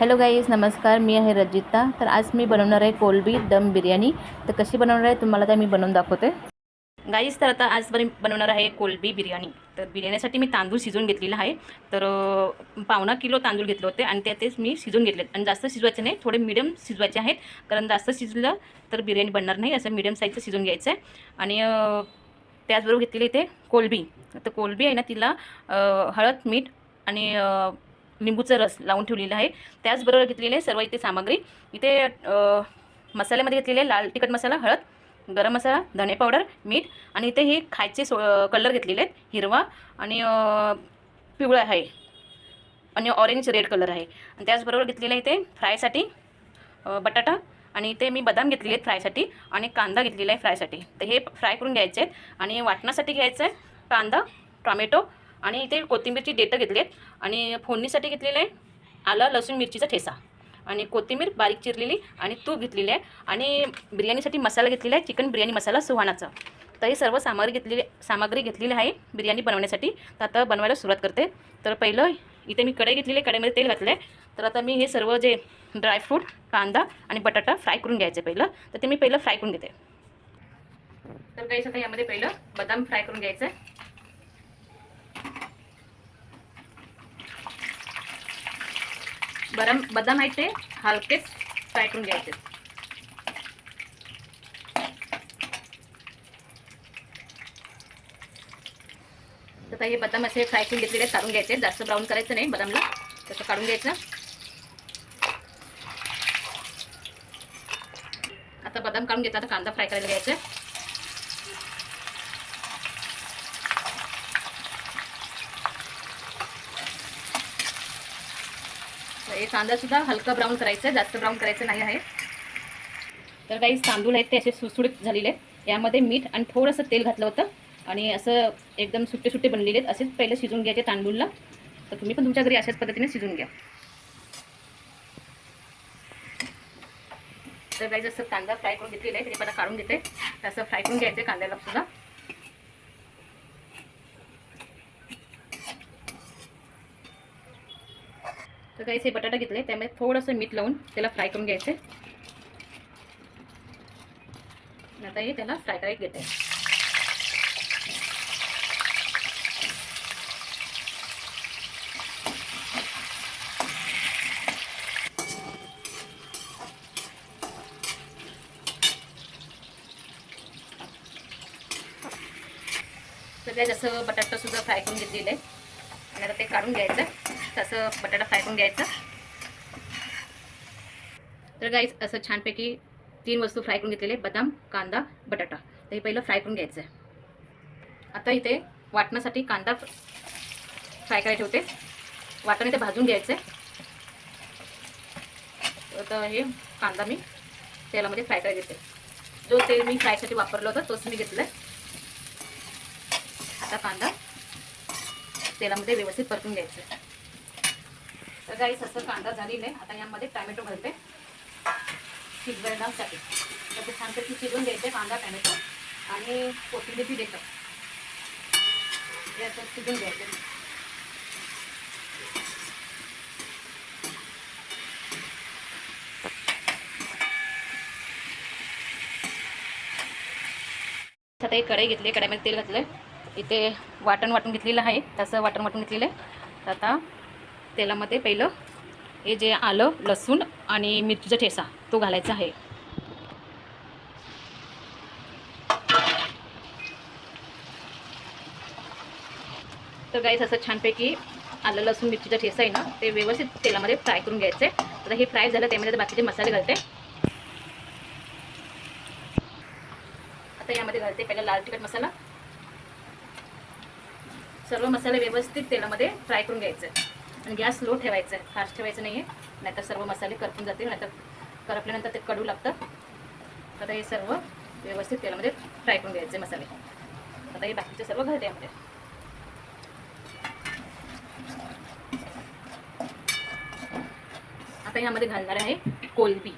Hello guys नमस्कार. मी आहे रजिता. तर आज मी बनवणार आहे कोलबी दम बिर्याणी. तर कशी बनवणार आहे तुम्हाला त्या मी बनवून दाखवते. गाईज तर आता आज बनवणार आहे कोलबी बिर्याणी. तर बिर्याणीसाठी मी तांदूळ शिजवून घेतलेला आहे. तर पावणा किलो तांदूळ घेतले होते आणि त्यातच मी शिजवून घेतले. आणि जास्त शिजवायचे नाही थोडे मिडियम शिजवायचे आहेत. कारण जास्त शिजलं तर बिर्याणी बनणार नाही. असं मिडियम साईजचं शिजवून घ्यायचं आहे आणि त्याचबरोबर घेतलेली इथे कोलबी. तर कोलबी आहे ना तिला हळद मीठ आणि लिंबूचं रस लावून ठेवलेला आहे. त्याचबरोबर घेतलेले आहे सर्व इथे सामग्री. इथे मसाल्यामध्ये घेतलेले आहे लाल तिखट मसाला हळद गरम मसाला धणे पावडर मीठ आणि इथे हे खायचे सो कलर घेतलेले आहेत हिरवा आणि पिवळा आहे. आणि ऑरेंज रेड कलर आहे. आणि त्याचबरोबर घेतलेलं आहे इथे फ्रायसाठी बटाटा आणि इथे मी बदाम घेतलेले आहेत फ्रायसाठी आणि कांदा घेतलेला आहे फ्रायसाठी. तर हे फ्राय करून घ्यायचे आहेत आणि वाटण्यासाठी घ्यायचं आहे कांदा टॉमॅटो आणि इथे कोथिंबीरची डेटं घेतली आहेत आणि फोडणीसाठी घेतलेलं आहे आलं लसूण मिरचीचा ठेसा. आणि कोथिंबीर बारीक चिरलेली आणि तूप घेतलेली आहे. आणि बिर्याणीसाठी मसाला घेतलेला आहे चिकन बिर्याणी मसाला सुहानाचा. तर हे सर्व सामग्री घेतलेली सामग्री घेतलेली आहे बिर्याणी बनवण्यासाठी. तर आता बनवायला सुरुवात करते. तर पहिलं इथे मी कढई घेतलेली आहे कढईमध्ये तेल घातलं आहे. तर आता मी हे सर्व जे ड्रायफ्रूट कांदा आणि बटाटा फ्राय करून घ्यायचे पहिलं. तर ते मी पहिलं फ्राय करून घेते. तर काही आता यामध्ये पहिलं बदाम फ्राय करून घ्यायचं आहे. बदाम बदाम आहेत ते हलकेच फ्राय करून घ्यायचे. तर आता हे बदाम असे फ्राय करून घेतलेले आहेत, काढून घ्यायचे. जास्त ब्राऊन करायचं नाही बदामला तसं काढून घ्यायचं. आता बदाम काढून घेतला आता कांदा फ्राय करायला घ्यायचा हे कांदा सुद्धा हलका ब्राऊन करायचा आहे जास्त ब्राऊन करायचं नाही आहे. तर काही तांदूळ आहेत ते असे सुटसुटीत झालेले आहेत. यामध्ये मीठ आणि थोडंसं तेल घातलं होतं. आणि असं एकदम सुट्टे सुट्टे बनलेले आहेत. असेच पहिले शिजून घ्यायचे तांदूळला. तर तुम्ही पण तुमच्या घरी अशाच पद्धतीने शिजून घ्या. तर काही जसं कांदा फ्राय करून घेतलेला आहे. ते मला काढून घेते. तसं फ्राय करून घ्यायचं कांद्याला सुद्धा. तर काहीच हे बटाटा घेतले त्यामुळे थोडंसं मीठ लावून त्याला फ्राय करून घ्यायचं. आहे आता हे त्याला फ्राय करायला घेते. सगळ्या जसं बटाटा सुद्धा फ्राय करून घेतलेलं. आहे आणि आता ते काढून घ्यायचं. तसं बटाटा फ्राय करून घ्यायचं. तर गाईज असं छानपैकी तीन वस्तू फ्राय करून घेतलेले बदाम कांदा बटाटा. तर हे पहिलं फ्राय करून घ्यायचं आहे आता इथे वाटण्यासाठी कांदा फ्राय करायचे होते. वाटण इथे भाजून घ्यायचं. आहे तर हे कांदा मी तेलामध्ये फ्राय करायला घेते. जो तेल मी फ्रायसाठी वापरलं होतं तोच मी घेतला आहे आता कांदा तेलामध्ये व्यवस्थित परतून घ्यायचं तर काही असं कांदा झालेला आहे. आता यामध्ये टॅमॅटो घालते शिजवण्यासाठी तर ते छानपैकी शिजवून द्यायचे कांदा टॅमॅटो आणि कोथिंबीर देतं. हे असं शिजून द्यायचे आता एक कढई घेतली कढईमध्ये तेल घातलं इथे वाटण वाटून घेतलेलं आहे. तसं वाटण वाटून घेतलेलं आहे. तर आता तेलामध्ये पहिलं हे जे आलं लसूण आणि मिरचीचा ठेसा तो घालायचा आहे. तर गाईस असं छानपैकी आलं लसूण मिरचीचा ठेसा आहे ना ते व्यवस्थित तेलामध्ये फ्राय करून घ्यायचं. आहे तर हे फ्राय झालं त्यामध्ये बाकीचे मसाले घालते. आता यामध्ये घालते पहिला लाल तिखट मसाला. सर्व मसाले व्यवस्थित तेलामध्ये फ्राय करून घ्यायचे. आणि गॅस लो ठेवायचा आहे फास्ट ठेवायचं नाही आहे नाहीतर सर्व मसाले करपून जातील नाहीतर करपल्यानंतर ते कडू लागतं. आता हे सर्व व्यवस्थित तेलामध्ये फ्राय करून घ्यायचे मसाले. आता हे बाकीचे सर्व घालते यामध्ये. आता यामध्ये घालणार आहे कोलबी.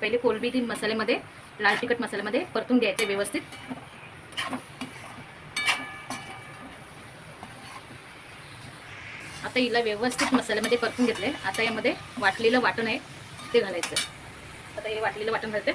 पहिले कोलबी ती मसाल्यामध्ये लाल तिखट मसाल्यामध्ये परतून घ्यायचे व्यवस्थित. आता हिला व्यवस्थित मसाल्यामध्ये परतून घेतले आता यामध्ये वाटलेलं वाटण आहे ते घालायचं. आता हे वाटलेलं वाटण घालते.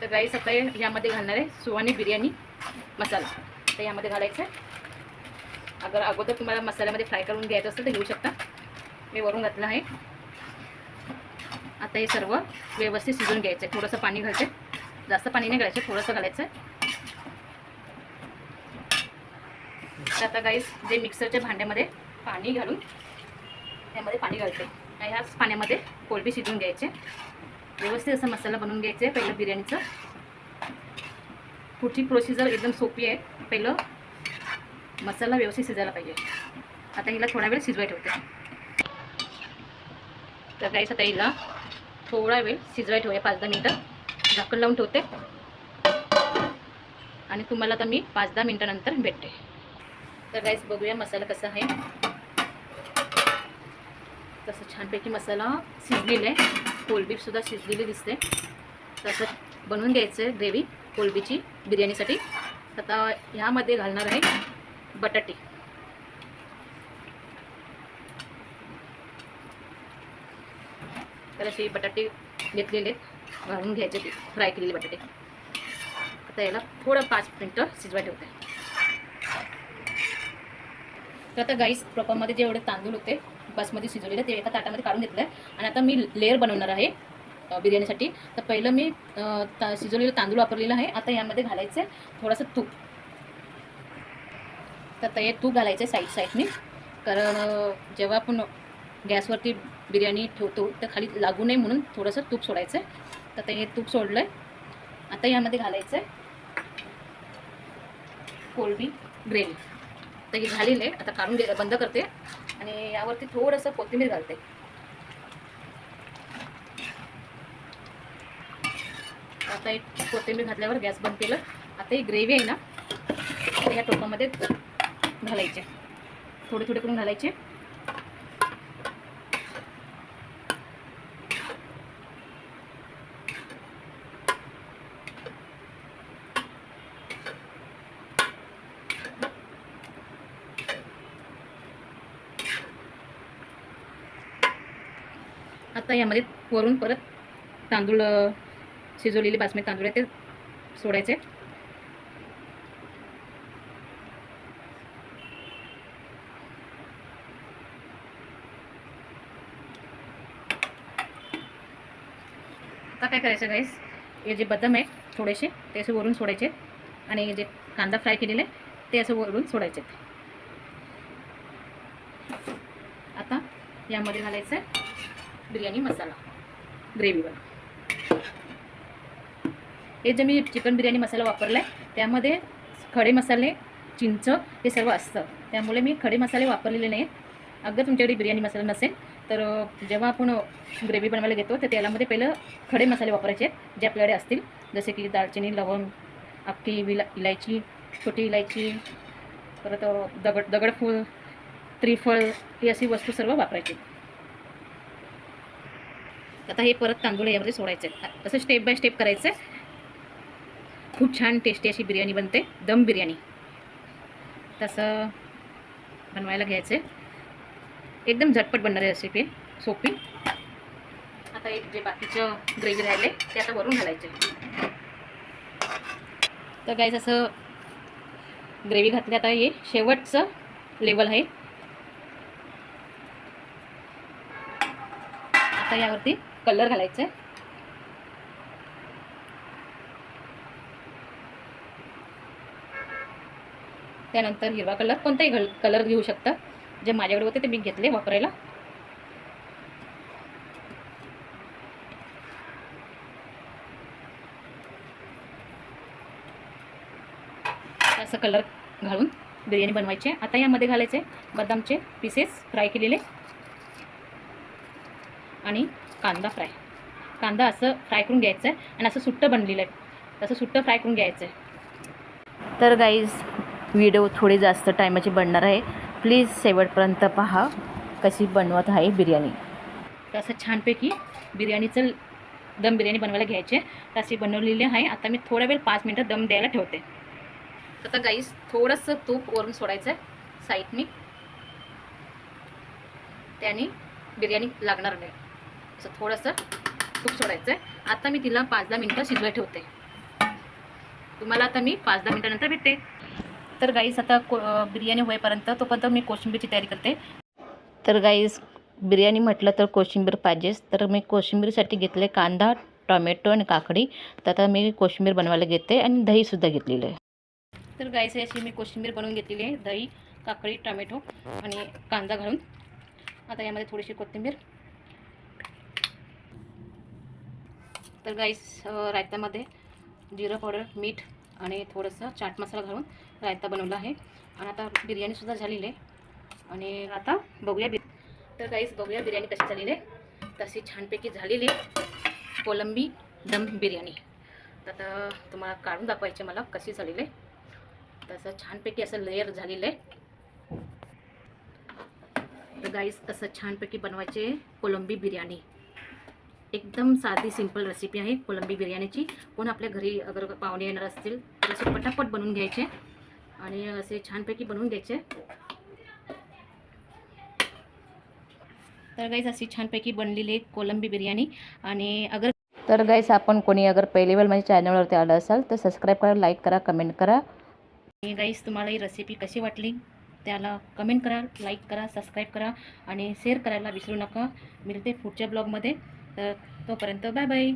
तर राईस आता यामध्ये घालणार आहे सुवानी बिर्याणी मसाला. तर यामध्ये घालायचं आहे. अगर अगोदर तुम्हाला मसाल्यामध्ये फ्राय करून घ्यायचं असेल तर घेऊ शकता. मी वरून घातलं आहे. आता हे सर्व व्यवस्थित शिजून घ्यायचं आहे. थोडंसं पाणी घालते. जास्त पाणी नाही घालायचं थोडंसं घालायचं आहे. तर आता गाईस जे मिक्सरच्या भांड्यामध्ये पाणी घालून त्यामध्ये पाणी घालते. ह्याच पाण्यामध्ये कोळंबी शिजवून घ्यायचे व्यवस्थित असा मसाला बनवून घ्यायचा आहे पहिलं बिर्याणीचं. पुढची प्रोसिजर एकदम सोपी आहे. पहिलं मसाला व्यवस्थित शिजायला पाहिजे. आता हिला थोडा वेळ शिजवाय ठेवते. तर काहीच आता हिला थोडा वेळ शिजवाय ठेवूया. पाच दहा मिनटं. झाकण लावून ठेवते. आणि तुम्हाला आता मी पाच दहा मिनटानंतर भेटते. तर गाईस बघूया मसाला कसा आहे. तसं छानपैकी मसाला शिजलेला आहे. कोलबीसुद्धा शिजलेली दिसते. तसं बनवून घ्यायचं आहे ग्रेव्ही कोलबीची बिर्याणीसाठी. आता ह्यामध्ये घालणार आहे बटाटे. तर असे बटाटे घेतलेले घालून घ्यायचे ते. फ्राय केलेले बटाटे. आता याला थोडं पाच मिनटं शिजवा ठेवते. तर आता गाईस प्रॉपरमध्ये जे एवढे तांदूळ होते बासमती शिजवलेले ते एका ताटामध्ये काढून घेतलं आहे आणि आता मी लेअर बनवणार आहे बिर्याणीसाठी. तर पहिलं मी ता शिजवलेलं तांदूळ वापरलेलं आहे. आता यामध्ये घालायचं आहे थोडंसं तूप. तर ते हे तूप घालायचं आहे साईड साईडने कारण जेव्हा आपण गॅसवरती बिर्याणी ठेवतो तर खाली लागू नये म्हणून थोडंसं तूप सोडायचं आहे तर ते हे तूप सोडलं आहे आता यामध्ये घालायचं आहे कोळंबी ग्रेव्ही. तर हे झालेलं आहे. आता काढून घे बंद करते. आणि यावरती थोडंसं कोथिंबीर घालते. आता एक कोथिंबीर घातल्यावर गॅस बंद केलं. आता ही ग्रेव्ही आहे ना या टोपामध्ये घालायचे. थोडे थोडे करून घालायचे. आता यामध्ये वरून परत तांदूळ शिजवलेले बासमती तांदूळ आहे ते सोडायचे. काय करायचं गाईस हे जे बदाम आहे थोडेसे ते असे वरून सोडायचे. आणि जे कांदा फ्राय केलेले आहे ते असं वरून सोडायचे. आता यामध्ये घालायचं आहे बिर्याणी मसाला. ग्रेव्हीवर हे जे मी चिकन बिर्याणी मसाला वापरला आहे त्यामध्ये खडे मसाले चिंच हे सर्व असतं. त्यामुळे मी खडे मसाले वापरलेले नाही अगर तुमच्याकडे बिर्याणी मसाला नसेल तर जेव्हा आपण ग्रेव्ही बनवायला घेतो तर तेलामध्ये पहिलं खडे मसाले वापरायचे आहेत जे आपल्याकडे असतील. जसे की दालचिनी लवंग अख्खी विला इलायची छोटी इलायची परत दगड दगडफूल त्रिफळ ही अशी वस्तू सर्व वापरायची आता हे परत तांदूळ यामध्ये सोडायचे आहेत. असं स्टेप बाय स्टेप करायचं आहे खूप छान टेस्टी अशी बिर्याणी बनते दम बिर्याणी. तसं बनवायला घ्यायचं आहे एकदम झटपट बनणारी रेसिपी सोपी. आता एक जे बाकीचं ग्रेव्ही राहिले ते आता वरून घालायचे. तर गाईज असं ग्रेव्ही घातली आता हे शेवटचं लेवल आहे. आता यावरती कलर घालायचा आहे त्यानंतर हिरवा कलर कोणताही कलर घेऊ शकता. जे माझ्याकडे होते ते मी घेतले वापरायला. असं कलर घालून बिर्याणी बनवायची आहे. आता यामध्ये घालायचे बदामचे पीसेस फ्राय केलेले आणि कांदा फ्राय कांदा असं फ्राय करून घ्यायचं आहे आणि असं सुट्टं बनलेलं आहे. तसं सुट्टं फ्राय करून घ्यायचं आहे तर गाईज व्हिडिओ थोडे जास्त टायमाची बनणार आहे. प्लीज शेवटपर्यंत पहा कशी बनवत आहे बिर्याणी. तर असं छानपैकी बिर्याणीचं दम बिर्याणी बनवायला घ्यायचे. तशी बनवलेली आहे. आता मी थोडा वेळ पाच मिनटं दम द्यायला ठेवते. आता गाईस थोडंसं तूप वरून सोडायचं आहे साईडनी त्याने बिर्याणी लागणार नाही. असं थोडंसं तूप सोडायचं आहे आता मी तिला पाच दहा मिनटं शिजवायला ठेवते. तुम्हाला आता मी पाच दहा मिनटानंतर भेटते. तर गाईस आता को बिर्याणी होईपर्यंत तोपर्यंत मी कोशिंबीरची तयारी करते. तर गाईस बिर्याणी म्हटलं तर कोशिंबीर पाहिजेच. तर मी कोशिंबीरसाठी घेतले कांदा टोमॅटो आणि काकडी. तर आता मी कोशिंबीर बनवायला घेते आणि दहीसुद्धा घेतलेलं आहे. तर गाईस अशी मी कोशिंबीर बनवून घेतलेली आहे. दही काकडी टोमॅटो आणि कांदा घालून. आता यामध्ये थोडीशी कोथिंबीर. तर गाईस रायतामध्ये जिरं पावडर मीठ आणि थोडंसं चाट मसाला घालून रायता बनवला आहे. आणि आता बिर्याणीसुद्धा झालेली आहे. आणि आता बघूया बिर तर गाईस बघूया बिर्याणी कशी झालेली आहे. तशी छानपैकी झालेली आहे. कोलंबी दम बिर्याणी. तर आता तुम्हाला काढून दाखवायचे मला कशी झालेली आहे. तसं छानपैकी असं लेअर झालेलं आहे. तर गाईस असं छानपैकी बनवायचे कोलंबी बिर्याणी. एकदम साधी सिंपल रेसिपी आहे कोलंबी बिर्याणीची. कोण आपल्या घरी अगर पाहुणे येणार असतील तर असे पटापट बनवून घ्यायचे. आणि असे छानपैकी बनवून घ्यायचे. तर गाईस अशी छानपैकी बनलेली आहे कोलंबी बिर्याणी आणि अगर तर गाईस आपण कोणी अगर पहिली वेळ माझ्या चॅनलवरती आलं असाल तर सबस्क्राईब करा लाईक करा कमेंट करा. आणि गाईस तुम्हाला ही रेसिपी कशी वाटली त्याला कमेंट करा लाईक करा सबस्क्राईब करा आणि शेअर करायला विसरू नका. मिळते पुढच्या ब्लॉगमध्ये तर तोपर्यंत बाय बाय